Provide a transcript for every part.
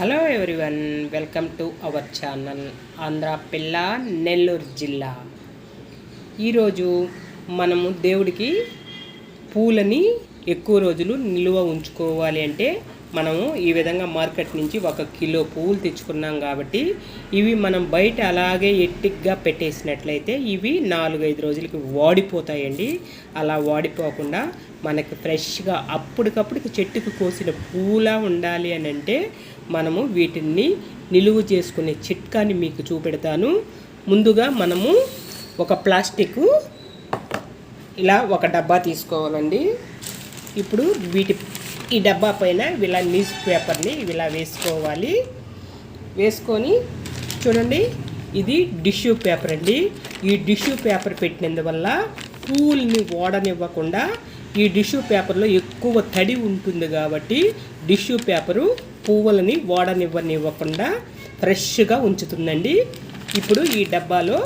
Hello everyone welcome to our channel Andhra పిల్ల నెల్లూరు జిల్లా. ఈరోజు మనము దేవుడికి పూలని ఎక్కువ రోజులు నిలువ ఉంచుకోవాలి అంటే మనము ఈ విధంగా మార్కెట్ నుంచి ఒక కిలో పువ్వులు తెచ్చుకున్నాం కాబట్టి ఇవి మనం బయట అలాగే ఎట్టిగ్గా పెట్టేసినట్లయితే ఇవి నాలుగైదు రోజులకి వాడిపోతాయండి. అలా వాడిపోకుండా మనకి ఫ్రెష్గా అప్పటికప్పుడు చెట్టుకు కోసిన పూలా ఉండాలి అని అంటే మనము వీటిని నిలువ చేసుకునే చిట్కాని మీకు చూపెడతాను. ముందుగా మనము ఒక ప్లాస్టిక్ ఇలా ఒక డబ్బా తీసుకోవాలండి. ఇప్పుడు వీటి ఈ డబ్బా పైన ఇలా న్యూస్ పేపర్ని ఇలా వేసుకోవాలి. వేసుకొని చూడండి ఇది డిష్యూ పేపర్ అండి. ఈ డిష్యూ పేపర్ పెట్టినందువల్ల పూల్ని ఓడనివ్వకుండా ఈ డిష్యూ పేపర్లో ఎక్కువ తడి ఉంటుంది కాబట్టి డిష్యూ పేపరు పువ్వులని ఓడనివ్వనివ్వకుండా ఫ్రెష్గా ఉంచుతుందండి. ఇప్పుడు ఈ డబ్బాలో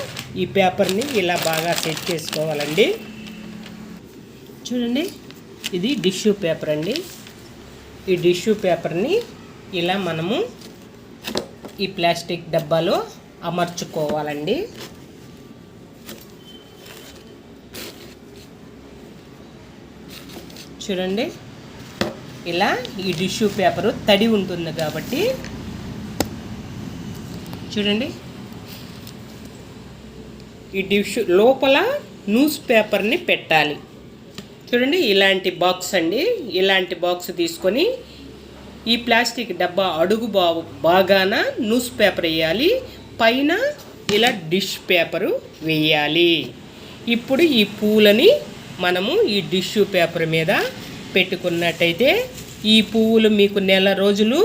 ఈ పేపర్ని ఇలా బాగా సెట్ చేసుకోవాలండి. చూడండి ఇది డిష్యూ పేపర్ అండి. ఈ టిష్యూ పేపర్ని ఇలా మనము ఈ ప్లాస్టిక్ డబ్బాలో అమర్చుకోవాలండి. చూడండి. ఇలా ఈ టిష్యూ పేపరు తడి ఉంటుంది కాబట్టి చూడండి. ఈ డిష్యూ లోపల న్యూస్ పేపర్ని పెట్టాలి. చూడండి ఇలాంటి బాక్స్ అండి. ఇలాంటి బాక్స్ తీసుకొని ఈ ప్లాస్టిక్ డబ్బా అడుగు బా బాగాన న్యూస్ పేపర్ వేయాలి. పైన ఇలా డిష్ పేపరు వేయాలి. ఇప్పుడు ఈ పూలని మనము ఈ టిష్యూ పేపర్ మీద పెట్టుకున్నట్టయితే ఈ పువ్వులు మీకు నెల రోజులు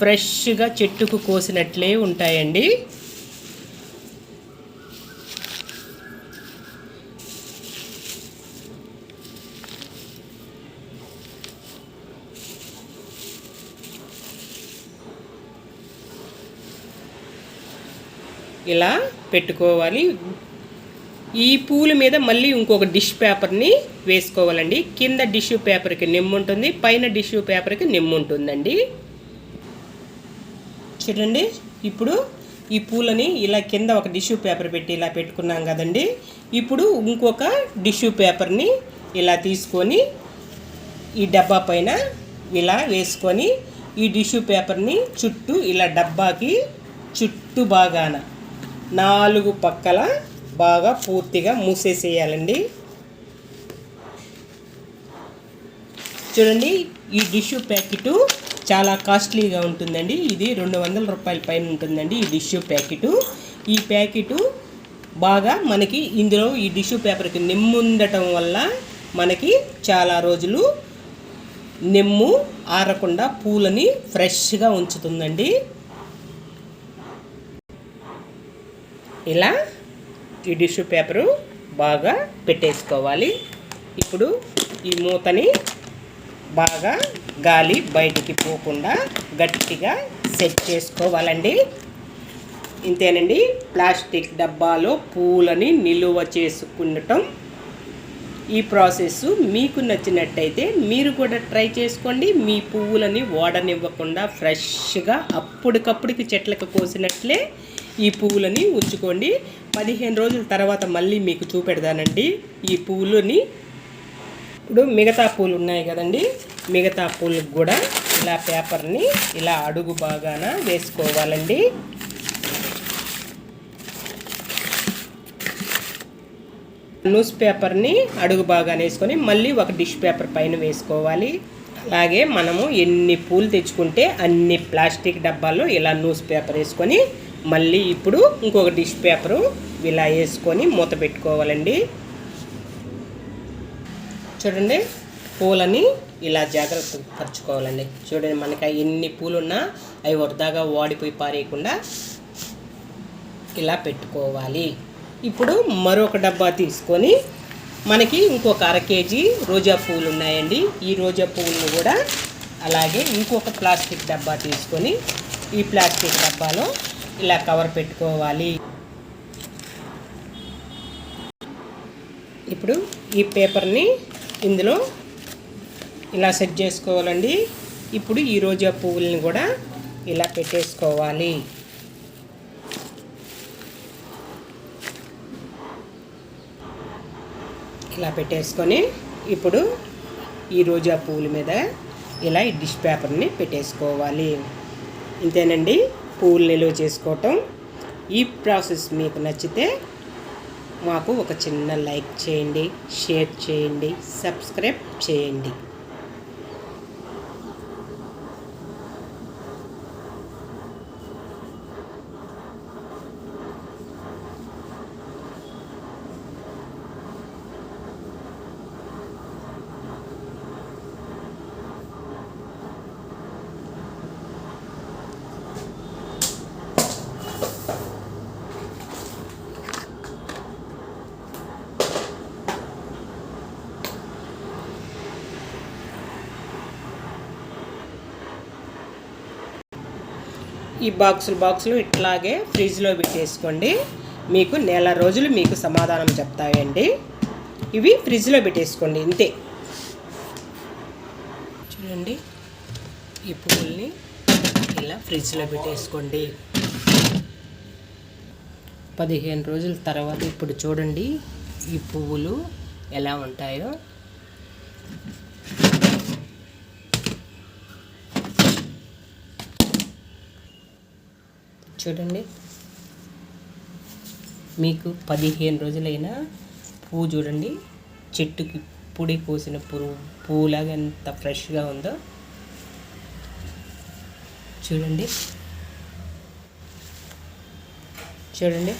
ఫ్రెష్గా చెట్టుకు కోసినట్లే ఉంటాయండి. ఇలా పెట్టుకోవాలి. ఈ పూల మీద మళ్ళీ ఇంకొక డిష్ పేపర్ని వేసుకోవాలండి. కింద డిష్యూ పేపర్కి నిమ్ము ఉంటుంది పైన డిష్యూ పేపర్కి నిమ్ము ఉంటుందండి. చూడండి ఇప్పుడు ఈ పూలని ఇలా కింద ఒక డిష్యూ పేపర్ పెట్టి ఇలా పెట్టుకున్నాం కదండి. ఇప్పుడు ఇంకొక డిష్యూ పేపర్ని ఇలా తీసుకొని ఈ డబ్బా పైన ఇలా వేసుకొని ఈ డిష్యూ పేపర్ని చుట్టూ ఇలా డబ్బాకి చుట్టూ బాగాన నాలుగు పక్కల బాగా పూర్తిగా మూసేసేయాలండి. చూడండి ఈ డిష్యూ ప్యాకెట్ చాలా కాస్ట్లీగా ఉంటుందండి. ఇది రెండు వందల రూపాయల పైన ఉంటుందండి ఈ డిష్యూ ప్యాకెట్. ఈ ప్యాకెట్ బాగా మనకి ఇందులో ఈ డిష్యూ పేపర్కి నిమ్ము ఉండటం వల్ల మనకి చాలా రోజులు నిమ్ము ఆరకుండా పూలని ఫ్రెష్గా ఉంచుతుందండి. ఇలా ఈ టిష్యూ పేపరు బాగా పెట్టేసుకోవాలి. ఇప్పుడు ఈ మూతని బాగా గాలి బయటికి పోకుండా గట్టిగా సెట్ చేసుకోవాలండి. ఇంతేనండి ప్లాస్టిక్ డబ్బాలో పూలని నిలువ చేసుకుండటం ఈ ప్రాసెస్ మీకు నచ్చినట్టయితే మీరు కూడా ట్రై చేసుకోండి. మీ పువ్వులని ఓడనివ్వకుండా ఫ్రెష్గా అప్పటికప్పటికి చెట్లకు కోసినట్లే ఈ పువ్వులని ఉంచుకోండి. పదిహేను రోజుల తర్వాత మళ్ళీ మీకు చూపెడదానండి ఈ పువ్వులని ఇప్పుడు మిగతా పూలు ఉన్నాయి కదండి. మిగతా పూలకు కూడా ఇలా పేపర్ని ఇలా అడుగు బాగాన వేసుకోవాలండి. న్యూస్ పేపర్ని అడుగు బాగా వేసుకొని మళ్ళీ ఒక డిష్ పేపర్ పైన వేసుకోవాలి. అలాగే మనము ఎన్ని పూలు తెచ్చుకుంటే అన్ని ప్లాస్టిక్ డబ్బాల్లో ఇలా న్యూస్ పేపర్ వేసుకొని మళ్ళీ ఇప్పుడు ఇంకొక డిష్ పేపరు ఇలా వేసుకొని మూత పెట్టుకోవాలండి. చూడండి పూలని ఇలా జాగ్రత్త పరుచుకోవాలండి. చూడండి మనకి ఎన్ని పూలు ఉన్నా అవి వరదాగా వాడిపోయి పారేయకుండా ఇలా పెట్టుకోవాలి. ఇప్పుడు మరొక డబ్బా తీసుకొని మనకి ఇంకొక అర కేజీ రోజా పువ్వులు ఉన్నాయండి. ఈ రోజా పువ్వులను కూడా అలాగే ఇంకొక ప్లాస్టిక్ డబ్బా తీసుకొని ఈ ప్లాస్టిక్ డబ్బాలో ఇలా కవర్ పెట్టుకోవాలి. ఇప్పుడు ఈ పేపర్ని ఇందులో ఇలా సెట్ చేసుకోవాలండి. ఇప్పుడు ఈ రోజా పువ్వులను కూడా ఇలా పెట్టేసుకోవాలి. ఇలా పెట్టేసుకొని ఇప్పుడు ఈ రోజా పువ్వుల మీద ఇలా ఈ డిష్ పేపర్ని పెట్టేసుకోవాలి. ఇంతేనండి పువ్వులు నిల్వ చేసుకోవటం. ఈ ప్రాసెస్ మీకు నచ్చితే మాకు ఒక చిన్న లైక్ చేయండి షేర్ చేయండి సబ్స్క్రైబ్ చేయండి. ఈ బాక్సులు బాక్సులు ఇట్లాగే ఫ్రిడ్జ్లో పెట్టేసుకోండి. మీకు నెల రోజులు మీకు సమాధానం చెప్తాయండి. ఇవి ఫ్రిడ్జ్లో పెట్టేసుకోండి ఇంతే. చూడండి ఈ పువ్వుల్ని ఇలా ఫ్రిడ్జ్లో పెట్టేసుకోండి. పదిహేను రోజుల తర్వాత ఇప్పుడు చూడండి ఈ పువ్వులు ఎలా ఉంటాయో. చూడండి. మీకు పదిహేను రోజులైనా పువ్వు చూడండి. చెట్టుకి పొడి పూసిన పువ్వు పువ్వులాగా ఎంత ఫ్రెష్గా ఉందో. చూడండి. చూడండి.